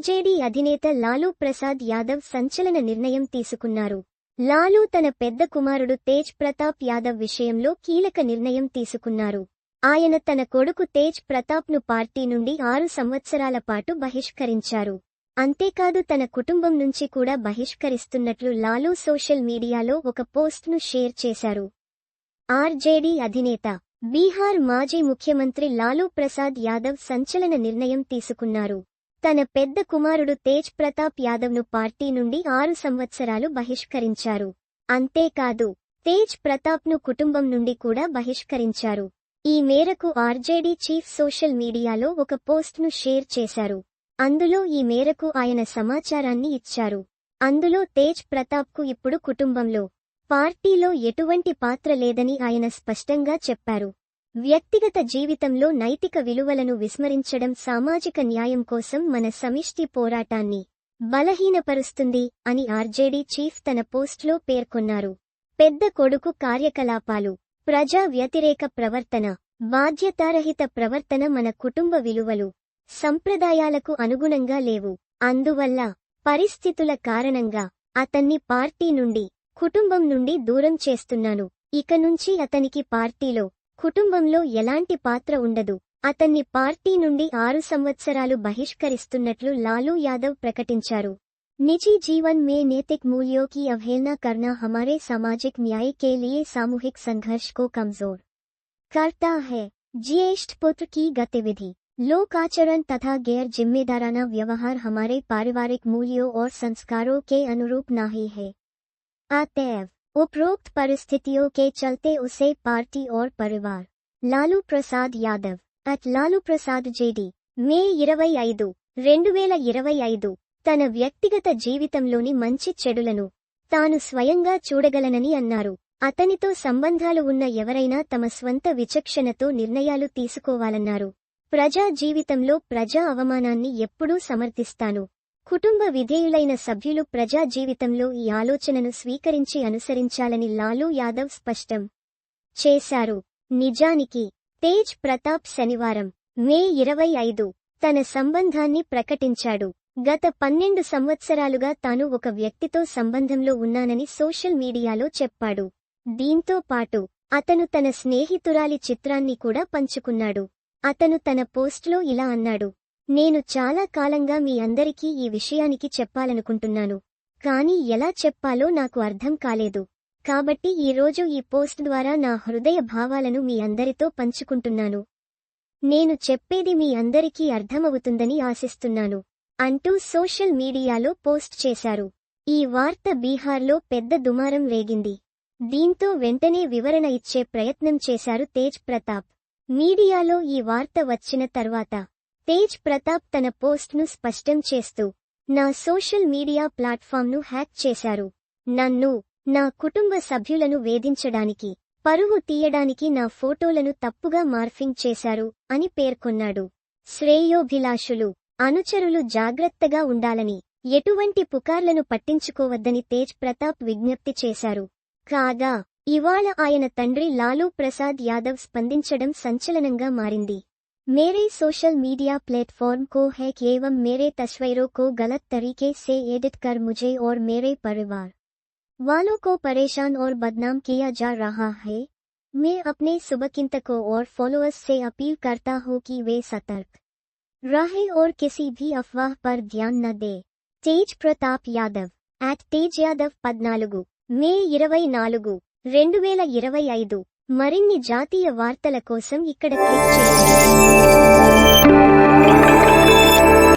RJD అధినేత లాలూ ప్రసాద్ యాదవ్ సంచలన నిర్ణయం తీసుకున్నారు. లాలూ తన పెద్ద కుమారుడు తేజ్ ప్రతాప్ యాదవ్ విషయంలో కీలక నిర్ణయం తీసుకున్నారు. ఆయన తన కొడుకు తేజ్ ప్రతాప్ను పార్టీ నుండి ఆరు సంవత్సరాల పాటు బహిష్కరించారు. అంతేకాదు తన కుటుంబం నుంచి కూడా బహిష్కరిస్తున్నట్లు లాలూ సోషల్ మీడియాలో ఒక పోస్ట్ను షేర్ చేశారు. ఆర్జేడీ అధినేత బీహార్ మాజీ ముఖ్యమంత్రి లాలూ ప్రసాద్ యాదవ్ సంచలన నిర్ణయం తీసుకున్నారు. తన పెద్ద కుమారుడు తేజ్ ప్రతాప్ యాదవ్ను పార్టీ నుండి ఆరు సంవత్సరాలు బహిష్కరించారు. అంతేకాదు తేజ్ ప్రతాప్ను కుటుంబం నుండి కూడా బహిష్కరించారు. ఈ మేరకు ఆర్జేడీ చీఫ్ సోషల్ మీడియాలో ఒక పోస్ట్ను షేర్ చేశారు. అందులో ఈ మేరకు ఆయన సమాచారాన్ని ఇచ్చారు. అందులో తేజ్ ప్రతాప్కు ఇప్పుడు కుటుంబంలో పార్టీలో ఎటువంటి పాత్ర లేదని ఆయన స్పష్టంగా చెప్పారు. వ్యక్తిగత జీవితంలో నైతిక విలువలను విస్మరించడం సామాజిక న్యాయం కోసం మన సమిష్టి పోరాటాన్ని బలహీనపరుస్తుంది అని ఆర్జేడీ చీఫ్ తన పోస్ట్లో పేర్కొన్నారు. పెద్ద కొడుకు కార్యకలాపాలు ప్రజా వ్యతిరేక ప్రవర్తన బాధ్యతారహిత ప్రవర్తన మన కుటుంబ విలువలు సంప్రదాయాలకు అనుగుణంగా లేవు. అందువల్ల పరిస్థితుల కారణంగా అతన్ని పార్టీ నుండి కుటుంబం నుండి దూరం చేస్తున్నాను. ఇక నుంచి అతనికి పార్టీలో కుటుంబంలో ఎలాంటి పాత్ర ఉండదు అతన్ని పార్టీ నుండి ఆరు సంవత్సరాలు బహిష్కరిస్తున్నట్లు లాలూ యాదవ్ ప్రకటించారు निजी जीवन में नैतिक मूल्यों की अवहेलना करना हमारे सामाजिक न्याय के लिए सामूहिक संघर्ष को कमजोर करता है ज्येष्ठ पुत्र की गतिविधि लोक आचरण तथा गैर जिम्मेदाराना व्यवहार हमारे पारिवारिक मूल्यों और संस्कारों के अनुरूप नहीं है अतएव उपरोक्त परिस्थितियों के चलते उसे पार्टी और परिवार Lalu Prasad Yadav at Lalu Prasad JD May ఇరవై ఐదు రెండు వేల ఇరవై ఐదు తన వ్యక్తిగత జీవితంలోని మంచి చెడులను తాను స్వయంగా చూడగలనని అన్నారు అతనితో సంబంధాలు ఉన్న ఎవరైనా తమ స్వంత విచక్షణతో నిర్ణయాలు తీసుకోవాలన్నారు ప్రజా జీవితంలో ప్రజా అవమానాన్ని ఎప్పుడూ సమర్థిస్తాను కుటుంబ విధేయులైన సభ్యులు ప్రజా జీవితంలో ఈ ఆలోచనను స్వీకరించి అనుసరించాలని లాలూ యాదవ్ స్పష్టం చేశారు. నిజానికి తేజ్ ప్రతాప్ శనివారం మే ఇరవై ఐదు తన సంబంధాన్ని ప్రకటించాడు. గత పన్నెండు సంవత్సరాలుగా తాను ఒక వ్యక్తితో సంబంధంలో ఉన్నానని సోషల్ మీడియాలో చెప్పాడు. దీంతో పాటు అతను తన స్నేహితురాలి చిత్రాన్ని కూడా పంచుకున్నాడు. అతను తన పోస్ట్లో ఇలా అన్నాడు. నేను చాలా కాలంగా మీ అందరికీ ఈ విషయానికి చెప్పాలనుకుంటున్నాను. కానీ ఎలా చెప్పాలో నాకు అర్థం కాలేదు. కాబట్టి ఈరోజు ఈ పోస్ట్ ద్వారా నా హృదయ భావాలను మీ అందరితో పంచుకుంటున్నాను. నేను చెప్పేది మీ అందరికీ అర్థమవుతుందని ఆశిస్తున్నాను. అంటూ సోషల్ మీడియాలో పోస్ట్ చేశారు. ఈ వార్త బీహార్లో పెద్ద దుమారం రేగింది. దీంతో వెంటనే వివరణ ఇచ్చే ప్రయత్నం చేశారు తేజ్ ప్రతాప్. మీడియాలో ఈ వార్త వచ్చిన తర్వాత తేజ్ ప్రతాప్ తన పోస్ట్ను స్పష్టం చేస్తూ నా సోషల్ మీడియా ప్లాట్ఫామ్ను హ్యాక్ చేశారు. నన్ను నా కుటుంబ సభ్యులను వేధించడానికి పరువు తీయడానికి నా ఫోటోలను తప్పుగా మార్ఫింగ్ చేశారు అని పేర్కొన్నాడు. శ్రేయోభిలాషులు అనుచరులు జాగ్రత్తగా ఉండాలని ఎటువంటి పుకార్లను పట్టించుకోవద్దని తేజ్ ప్రతాప్ విజ్ఞప్తి చేశారు. కాగా ఇవాళ ఆయన తండ్రి లాలూ ప్రసాద్ యాదవ్ స్పందించడం సంచలనంగా మారింది. మేరే సోషల్ మీడియా प्लेटफॉर्म को हैक एवं मेरे तस्वीरों को गलत तरीके से एडिट कर मुझे और मेरे परिवार वालों को परेशान और बदनाम किया जा रहा है मैं अपने सुबकिंतकों और फॉलोअर्स से अपील करता हूं कि वे सतर्क रहे और किसी भी अफवाह पर ध्यान न दे తేజ్ ప్రతాప్ యాదవ్ అట్ తేజ్ యాదవ్ పద్నాలుగు మే ఇరవై నాలుగు రెండు వేల ఇరవై ఐదు మరిన్ని జాతీయ వార్తల కోసం ఇక్కడ క్లిక్ చేయండి.